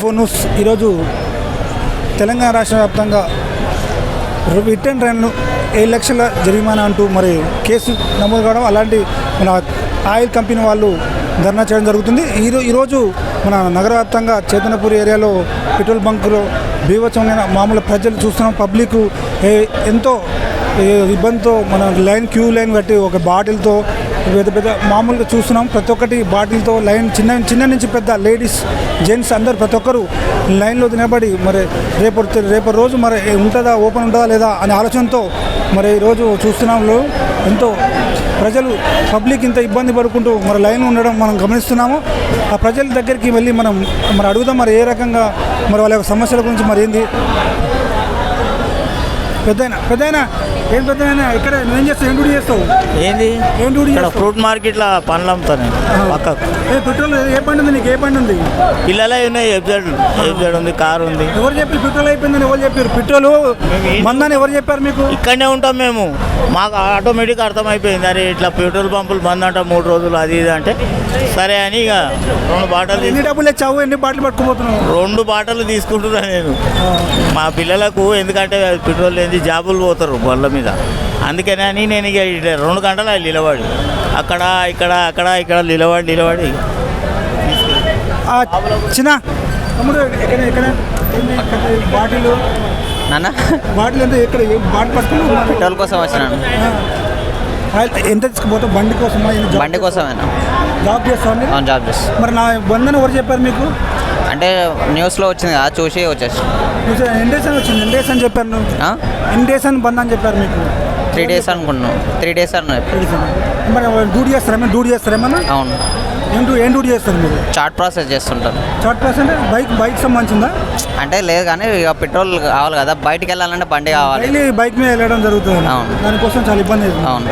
Phone ఈరోజు తెలంగాణ రాష్ట్ర వ్యాప్తంగా రిటర్న్ ట్రైన్లు ఏడు లక్షల జరిమానా అంటూ మరి కేసు నమోదు కావడం అలాంటి మన ఆయిల్ కంపెనీ వాళ్ళు ధర్నా చేయడం జరుగుతుంది. ఈరో ఈరోజు మన నగర వ్యాప్తంగా చైతన్యపూర్ ఏరియాలో పెట్రోల్ బంకులో బీభత్సమైన మామూలు ప్రజలు చూస్తున్నాం. పబ్లిక్ ఎంతో ఇబ్బందితో మన లైన్ క్యూ లైన్ కట్టి ఒక బాటిల్తో పెద్ద పెద్ద మామూలుగా చూస్తున్నాం. ప్రతి ఒక్కటి బాటిల్తో లైన్ చిన్న చిన్న నుంచి పెద్ద లేడీస్ జెంట్స్ అందరు ప్రతి ఒక్కరు లైన్లో నిలబడి మరి రేపు రేపు రోజు మరి ఉంటుందా ఓపెన్ ఉంటుందా లేదా అనే ఆలోచనతో మరి ఈరోజు చూస్తున్నాం. ఎంతో ప్రజలు పబ్లిక్ ఇంత ఇబ్బంది పడుకుంటూ మరి లైన్ ఉండడం మనం గమనిస్తున్నాము. ఆ ప్రజల దగ్గరికి వెళ్ళి మనం మరి అడుగుదాం మరి ఏ రకంగా మరి వాళ్ళ యొక్క సమస్యల గురించి మరి ఏంది? పెద్దయినా పెద్దయినా ఏం పెద్దయినా ఇక్కడ నువ్వేం చేస్తావు? ఏం డ్యూటీ చేస్తావు? ఏంది? ఏం డ్యూటీ ఇక్కడ చేస్తావు? ఫ్రూట్ మార్కెట్లో పండ్లు అమ్ముతాను పక్కకు. ఏ పెట్రోల్ ఏ బండి ఉంది నీకు? ఏ బండి ఉంది? పిల్లలే ఉన్నాయి ఎఫ్జెడ్ ఎఫ్జెడ్ ఉంది కారు ఉంది. ఎవరు చెప్పారు పెట్రోల్ అయిపోయిందని ఎవరు చెప్పారు? పెట్రోల్ మందని ఎవరు చెప్పారు మీకు? ఇక్కడనే ఉంటాం మేము. మాకు ఆటోమేటిక్ అర్థమైపోయింది. అరే ఇట్లా పెట్రోల్ పంపులు బంద్ అంట మూడు రోజులు అది ఇది అంటే సరే అని ఇక రెండు బాటలు ఎన్ని డబ్బులు ఇచ్చావు ఎన్ని బాటిల్ పట్టుకుపోతున్నావు? రెండు బాటలు తీసుకుంటున్నా నేను. మా పిల్లలకు ఎందుకంటే పెట్రోల్ లేని జాబులు పోతారు బళ్ళ మీద. అందుకనే అని నేను ఇక రెండు గంటలు నిలబడి. అక్కడ ఇక్కడ అక్కడ ఇక్కడ నిలబడి నిలబడి. చిన్న. తమ్ముడు ఎక్కడ ఎక్కడ? బాటిల్. నాన్న? బాటిల్ ఎక్కడ? ఏ బాటిల్ పెట్రోల్ కోసం వచ్చినాను. ఎంత తీసుకుపోతావు బండి కోసం బండి కోసమేనా? జాబ్ అవును జాబ్ చేస్తా. మరి నా బంధన ఎవరు చెప్పారు మీకు? అంటే న్యూస్లో వచ్చింది కదా చూసి వచ్చేసి. ఎన్ని డేస్ అని వచ్చింది? ఎన్ని డేస్ అని చెప్పారు నువ్వు? ఎన్ని డేస్ అని బంద్ అని చెప్పారు మీకు? త్రీ డేస్ అనుకున్నాను త్రీ డేస్ అన్నారు మరి డ్యూటీ చేస్తారా? మీరు డ్యూటీ చేస్తారేమన్నా అవును. ఏం డ్యూ ఏం డ్యూటీ చేస్తారు మీరు? చార్ట్ ప్రాసెస్ చేస్తుంటారు. షార్ట్ పర్సెంట్ బైక్ బైక్ సంబంధించిందా? అంటే లేదు కానీ ఇక పెట్రోల్ కావాలి కదా బయటికి వెళ్ళాలంటే బండి కావాలి. బైక్ మీద వెళ్ళడం జరుగుతుంది అవును. దానికోసం చాలా ఇబ్బంది అవును.